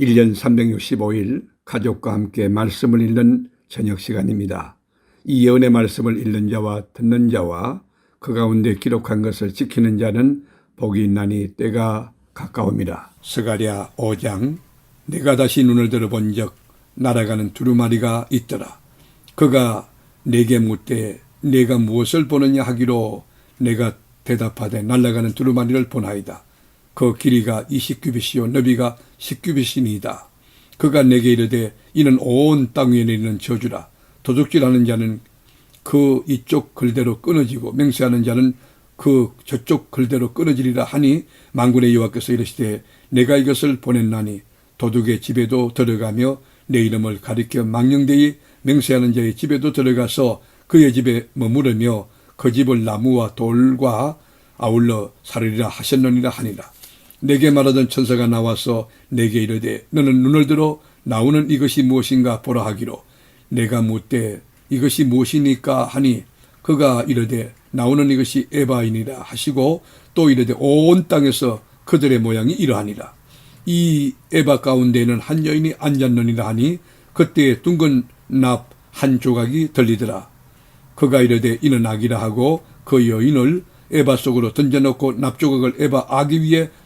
1년 365일 가족과 함께 말씀을 읽는 저녁 시간입니다. 이 예언의 말씀을 읽는 자와 듣는 자와 그 가운데 기록한 것을 지키는 자는 복이 있나니 때가 가까웁니다. 스가랴 5장 내가 다시 눈을 들어본 적 날아가는 두루마리가 있더라. 그가 내게 묻되 내가 무엇을 보느냐 하기로 내가 대답하되 날아가는 두루마리를 보나이다. 그 길이가 20규빗이요 너비가 10규빗이니이다. 그가 내게 이르되 이는 온 땅 위에 내리는 저주라. 도둑질하는 자는 그 이쪽 글대로 끊어지고 맹세하는 자는 그 저쪽 글대로 끊어지리라 하니 만군의 여호와께서 이르시되 내가 이것을 보냈나니 도둑의 집에도 들어가며 내 이름을 가리켜 망령되이 맹세하는 자의 집에도 들어가서 그의 집에 머무르며 그 집을 나무와 돌과 아울러 사르리라 하셨느니라 하니라. 내게 말하던 천사가 나와서 내게 이르되 너는 눈을 들어 나오는 이것이 무엇인가 보라 하기로 내가 묻되 이것이 무엇이니까 하니 그가 이르되 나오는 이것이 에바이니라 하시고 또 이르되 온 땅에서 그들의 모양이 이러하니라. 이 에바 가운데에는 한 여인이 앉았느니라 하니 그때 둥근 납 한 조각이 들리더라. 그가 이르되 이는 악이라 하고 그 여인을 에바 속으로 던져놓고 납조각을 에바 아기 위에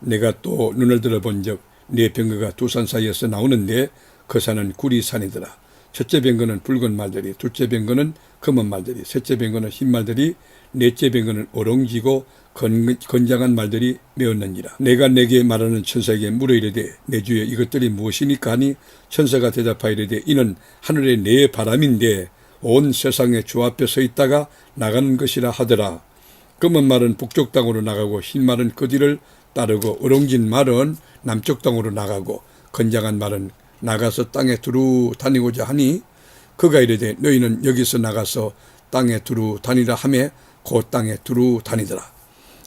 내가 또 눈을 들어본 적네 병거가 두 산 사이에서 나오는데 그 산은 구리산이더라. 첫째 병거는 붉은 말들이, 둘째 병거는 검은 말들이, 셋째 병거는 흰 말들이, 넷째 병거는 오롱지고 건, 건장한 말들이 메었느니라. 내가 내게 말하는 천사에게 물어 이르되 내 주여 이것들이 무엇이니까 하니 천사가 대답하여 이르되 이는 하늘의 네 바람인데 온 세상에 주 앞에 서 있다가 나가는 것이라 하더라. 검은 말은 북쪽 땅으로 나가고 흰 말은 그 뒤를 따르고 어롱진 말은 남쪽 땅으로 나가고 건장한 말은 나가서 땅에 두루 다니고자 하니 그가 이르되 너희는 여기서 나가서 땅에 두루 다니라 하매 그 땅에 두루 다니더라.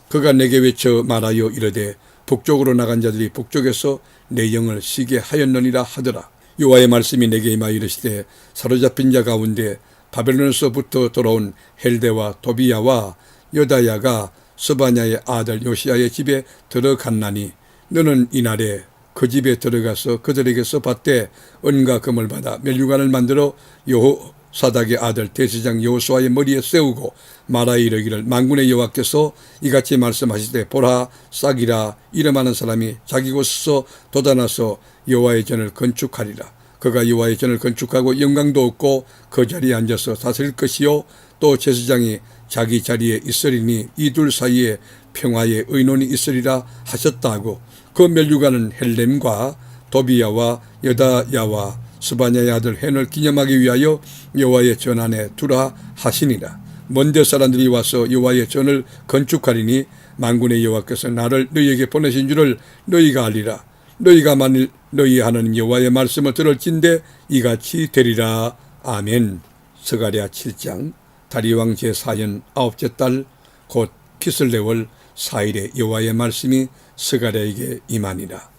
그가 내게 외쳐 말하여 이르되 북쪽으로 나간 자들이 북쪽에서 내 영을 쉬게 하였느니라 하더라. 여호와의 말씀이 내게 임하여 이르시되 사로잡힌 자 가운데 바벨론에서부터 돌아온 헬데와 도비야와 여다야가 스바냐의 아들 요시야의 집에 들어갔나니 너는 이날에 그 집에 들어가서 그들에게서 받되 은과 금을 받아 멸류관을 만들어 여호 사닥의 아들 대제장 여호수아의 머리에 세우고 말하 이르기를 만군의 여호와께서 이같이 말씀하시되 보라 싹이라. 이름하는 사람이 자기 곳에서 돋아나서 여호와의 전을 건축하리라. 그가 여호와의 전을 건축하고 영광도 없고 그 자리에 앉아서 다스릴 것이요. 또 제사장이 자기 자리에 있으리니 이 둘 사이에 평화의 의논이 있으리라 하셨다고 그 멸류관은 헬렘과 도비야와 여다야와 스바냐의 아들 헨을 기념하기 위하여 여호와의 전 안에 두라 하시니라. 먼데 사람들이 와서 여호와의 전을 건축하리니 만군의 여호와께서 나를 너희에게 보내신 줄을 너희가 알리라. 너희가 만일 너희 하는 여호와의 말씀을 들을진대 이같이 되리라. 아멘. 스가랴 7장 다리왕 제4년 아홉째 달 곧 키슬레월 4일에 여호와의 말씀이 스가랴에게 임하니라.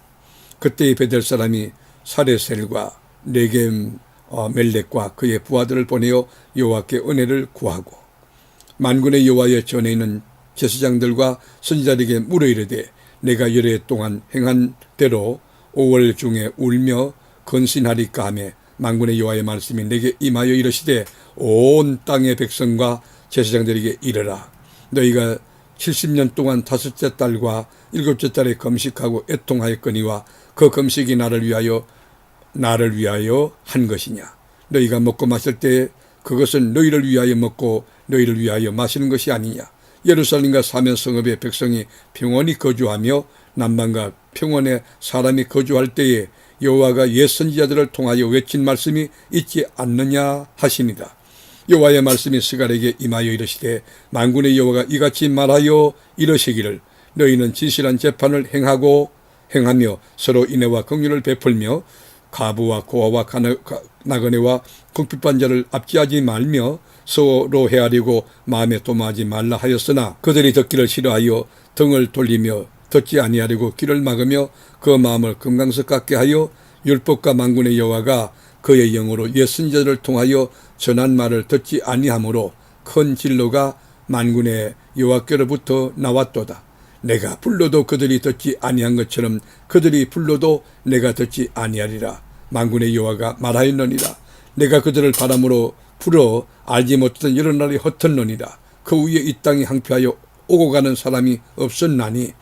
그때 베델 사람이 사레셀과 네겜 어, 멜렉과 그의 부하들을 보내어 여호와께 은혜를 구하고 만군의 여호와의 전에 있는 제사장들과 선지자들에게 물어 이르되 내가 열해 동안 행한 대로 5월 중에 울며 건신하리까 하며 만군의 여호와의 말씀이 내게 임하여 이르시되 온 땅의 백성과 제사장들에게 이르라. 너희가 70년 동안 다섯째 달과 일곱째 달에 금식하고 애통하였거니와 그 금식이 나를 위하여 나를 위하여 한 것이냐? 너희가 먹고 마실 때 그것은 너희를 위하여 먹고 너희를 위하여 마시는 것이 아니냐? 예루살렘과 사면 성읍의 백성이 평온히 거주하며 남방과 평원에 사람이 거주할 때에 여호와가 옛 선지자들을 통하여 외친 말씀이 있지 않느냐 하시니라 여호와의 말씀이 스갈에게 임하여 이르시되 만군의 여호와가 이같이 말하여 이르시기를 너희는 진실한 재판을 행하고 행하며 서로 인애와 긍휼을 베풀며 가부와 고아와 나그네와 궁핍한 자를 압지하지 말며 서로 헤아리고 마음에 도마하지 말라 하였으나 그들이 듣기를 싫어하여 등을 돌리며 듣지 아니하려고 귀를 막으며 그 마음을 금강석 같게 하여 율법과 만군의 여호와가 그의 영으로 옛 선자들을 통하여 전한 말을 듣지 아니하므로 큰 진로가 만군의 여호와께로부터 나왔도다. 내가 불러도 그들이 듣지 아니한 것처럼 그들이 불러도 내가 듣지 아니하리라. 만군의 여호와가 말하였느니라. 내가 그들을 바람으로 불어 알지 못하던 여러 날이 헛헛느니라. 그 위에 이 땅이 항폐하여 오고 가는 사람이 없었나니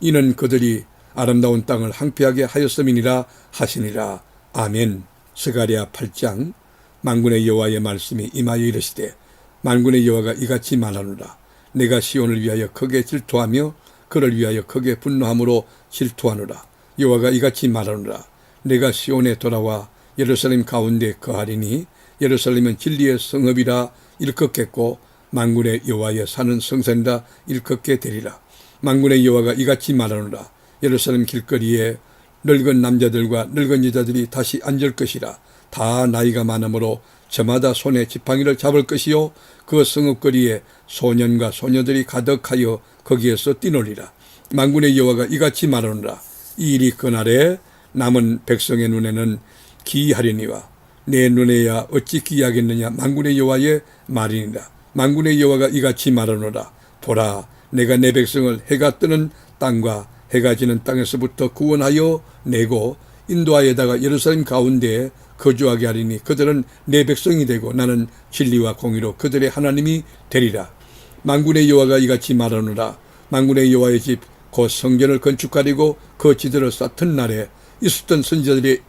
이는 그들이 아름다운 땅을 항폐하게 하였음이니라 하시니라. 아멘. 스가랴 8장 만군의 여호와의 말씀이 임하여 이르시되 만군의 여호와가 이같이 말하노라. 내가 시온을 위하여 크게 질투하며 그를 위하여 크게 분노함으로 질투하노라. 여호와가 이같이 말하노라. 내가 시온에 돌아와 예루살렘 가운데 거하리니 예루살렘은 진리의 성읍이라 일컫겠고 만군의 여호와의 사는 성산이라 일컫게 되리라. 만군의 여호와가 이같이 말하노라. 예루살렘 길거리에 늙은 남자들과 늙은 여자들이 다시 앉을 것이라. 다 나이가 많으므로 저마다 손에 지팡이를 잡을 것이요 그 성읍거리에 소년과 소녀들이 가득하여 거기에서 뛰놀리라. 만군의 여호와가 이같이 말하노라. 이 일이 그날에 남은 백성의 눈에는 기이하리니와 내 눈에야 어찌 기이하겠느냐 만군의 여호와의 말이니라. 만군의 여호와가 이같이 말하노라. 보라 내가 내 백성을 해가 뜨는 땅과 해가 지는 땅에서부터 구원하여 내고 인도하여다가 예루살렘 가운데에 거주하게 하리니 그들은 내 백성이 되고 나는 진리와 공의로 그들의 하나님이 되리라. 만군의 여호와가 이같이 말하노라. 만군의 여호와의 집 곧 성전을 건축하리고 그 지들을 쌓던 날에 있었던 선지자들의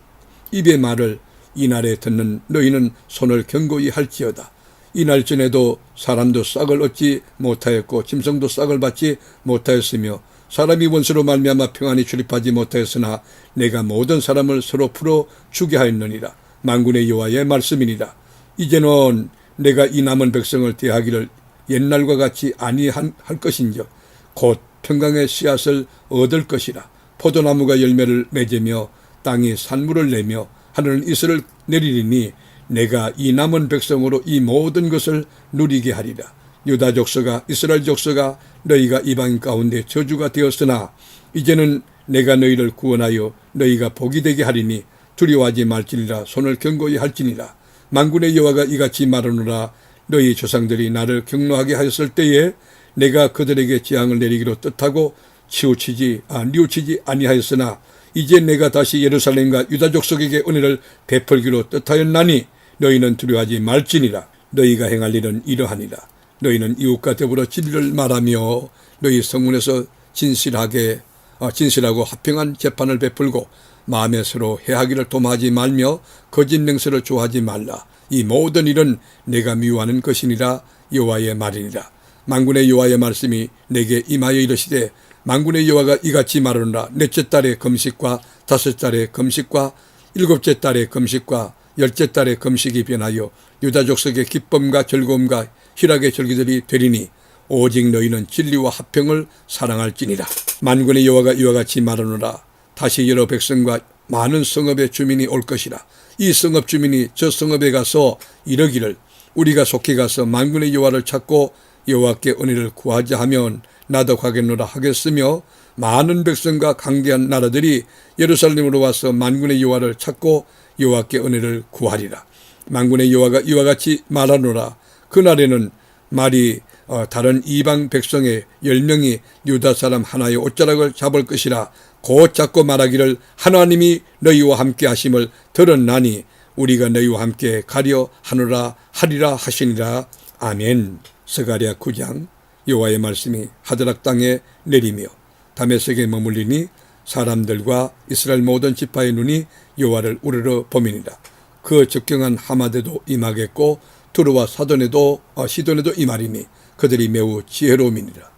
입의 말을 이 날에 듣는 너희는 손을 견고히 할지어다. 이날 전에도 사람도 싹을 얻지 못하였고 짐승도 싹을 받지 못하였으며 사람이 원수로 말미암아 평안히 출입하지 못하였으나 내가 모든 사람을 서로 풀어 주게 하였느니라. 만군의 여호와의 말씀이니라. 이제는 내가 이 남은 백성을 대하기를 옛날과 같이 아니할 것인즉 곧 평강의 씨앗을 얻을 것이라. 포도나무가 열매를 맺으며 땅이 산물을 내며 하늘은 이슬을 내리리니 내가 이 남은 백성으로 이 모든 것을 누리게 하리라. 유다 족속아 이스라엘 족속아 너희가 이방 가운데 저주가 되었으나 이제는 내가 너희를 구원하여 너희가 복이 되게 하리니 두려워하지 말지니라 손을 견고히 할지니라. 만군의 여호와가 이같이 말하노라. 너희 조상들이 나를 경노하게 하였을 때에 내가 그들에게 재앙을 내리기로 뜻하고 치우치지 아 뉘우치지 아니하였으나 이제 내가 다시 예루살렘과 유다 족속에게 은혜를 베풀기로 뜻하였나니 너희는 두려워하지 말지니라. 너희가 행할 일은 이러하니라 너희는 이웃과 더불어 진리를 말하며 너희 성문에서 진실하게 아, 진실하고 합평한 재판을 베풀고 마음에 서로 해하기를 도모하지 말며 거짓 맹세를 좋아하지 말라. 이 모든 일은 내가 미워하는 것이니라 여호와의 말이니라. 만군의 여호와의 말씀이 내게 임하여 이르시되 만군의 여호와가 이같이 말하노라 넷째 달의 금식과 다섯 달의 금식과 일곱째 달의 금식과 열째 달의 금식이 변하여 유다 족속의 기쁨과 즐거움과 희락의 절기들이 되리니 오직 너희는 진리와 합평을 사랑할지니라. 만군의 여호와가 이와 같이 말하노라. 다시 여러 백성과 많은 성읍의 주민이 올 것이라. 이 성읍 주민이 저 성읍에 가서 이러기를 우리가 속히 가서 만군의 여호와를 찾고 여호와께 은혜를 구하자 하면 나도 가겠노라 하겠으며 많은 백성과 강대한 나라들이 예루살렘으로 와서 만군의 여호와를 찾고 여호와께 은혜를 구하리라. 만군의 여호와가 이와 같이 말하노라. 그날에는 말이 어, 다른 이방 백성의 열 명이 유다 사람 하나의 옷자락을 잡을 것이라 곧 잡고 말하기를 하나님이 너희와 함께 하심을 들었나니 우리가 너희와 함께 가려 하노라 하리라 하시니라 아멘. 스가랴 9장 여호와의 말씀이 하드락 땅에 내리며 다메섹에 머물리니 사람들과 이스라엘 모든 지파의 눈이 여호와를 우러러 봄이니라. 그 적경한 하마데도 임하겠고 두루와 사돈에도 어, 시돈에도 임하리니 그들이 매우 지혜로움이니라.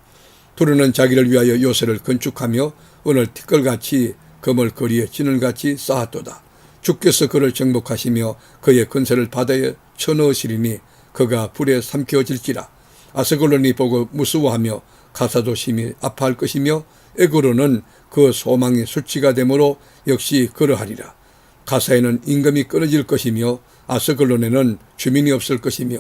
두루는 자기를 위하여 요새를 건축하며 오늘 티끌같이 금을 거리에 진을같이 쌓았도다. 주께서 그를 정복하시며 그의 근세를 바다에 쳐넣으시리니 그가 불에 삼켜질지라. 아스골론이 보고 무서워하며 가사도 심히 아파할 것이며 에고로는 그 소망이 수치가 되므로 역시 그러하리라. 가사에는 임금이 끊어질 것이며 아스글론에는 주민이 없을 것이며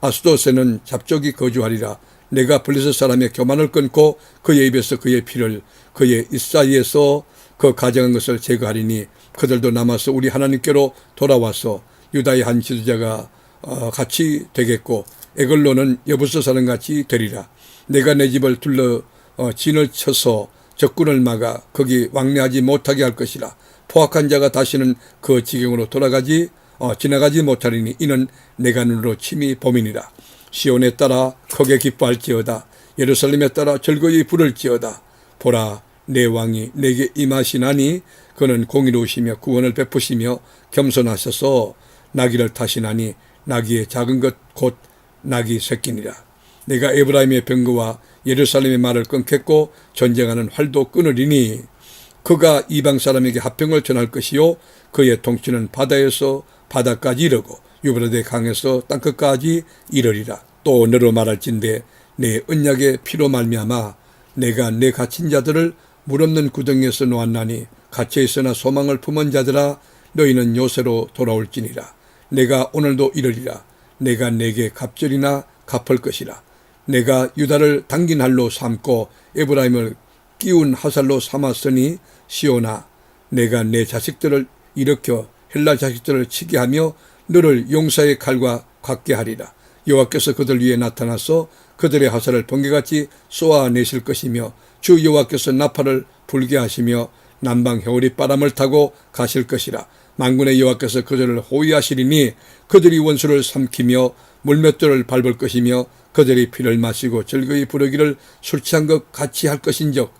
아스도스에는 잡족이 거주하리라. 내가 블레셋 사람의 교만을 끊고 그의 입에서 그의 피를 그의 이사이에서 그 가정한 것을 제거하리니 그들도 남아서 우리 하나님께로 돌아와서 유다의 한 지도자가 어, 같이 되겠고 에글로는 여부서 사람 같이 되리라. 내가 내 집을 둘러 어, 진을 쳐서 적군을 막아 거기 왕래하지 못하게 할 것이라. 포악한 자가 다시는 그 지경으로 돌아가지 어, 지나가지 못하리니 이는 내가 눈으로 침이 범인이라. 시온에 따라 크게 기뻐할지어다. 예루살렘에 따라 즐거이 부를지어다. 보라 내 왕이 내게 임하시나니 그는 공의로우시며 구원을 베푸시며 겸손하셔서 나귀를 타시나니 나귀의 작은 것 곧 나귀 새끼니라. 내가 에브라임의 병거와 예루살렘의 말을 끊겠고 전쟁하는 활도 끊으리니 그가 이방 사람에게 합병을 전할 것이요 그의 통치는 바다에서 바다까지 이르고 유브라데 강에서 땅끝까지 이르리라. 또 너로 말할진대 내 언약의 피로 말미암아 내가 내 갇힌 자들을 물 없는 구덩이에서 놓았나니 갇혀 있으나 소망을 품은 자들아 너희는 요새로 돌아올지니라. 내가 오늘도 이르리라. 내가 내게 갑절이나 갚을 것이라. 내가 유다를 당긴 할로 삼고 에브라임을 끼운 화살로 삼았으니 시오나 내가 내 자식들을 일으켜 헬라 자식들을 치게 하며 너를 용사의 칼과 같게 하리라. 여호와께서 그들 위에 나타나서 그들의 화살을 번개같이 쏘아내실 것이며 주 여호와께서 나팔을 불게 하시며 남방 해오리 바람을 타고 가실 것이라. 만군의 여호와께서 그들을 호위하시리니 그들이 원수를 삼키며 물맷돌을 밟을 것이며 그들이 피를 마시고 즐거이 부르기를 술 취한 것 같이 할 것인적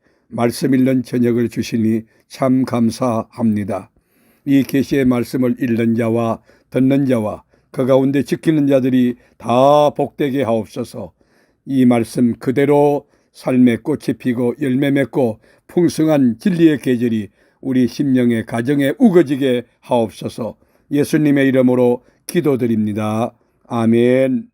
말씀 읽는 저녁을 주시니 참 감사합니다. 이 계시의 말씀을 읽는 자와 듣는 자와 그 가운데 지키는 자들이 다 복되게 하옵소서. 이 말씀 그대로 삶의 꽃이 피고 열매 맺고 풍성한 진리의 계절이 우리 심령의 가정에 우거지게 하옵소서. 예수님의 이름으로 기도드립니다. 아멘.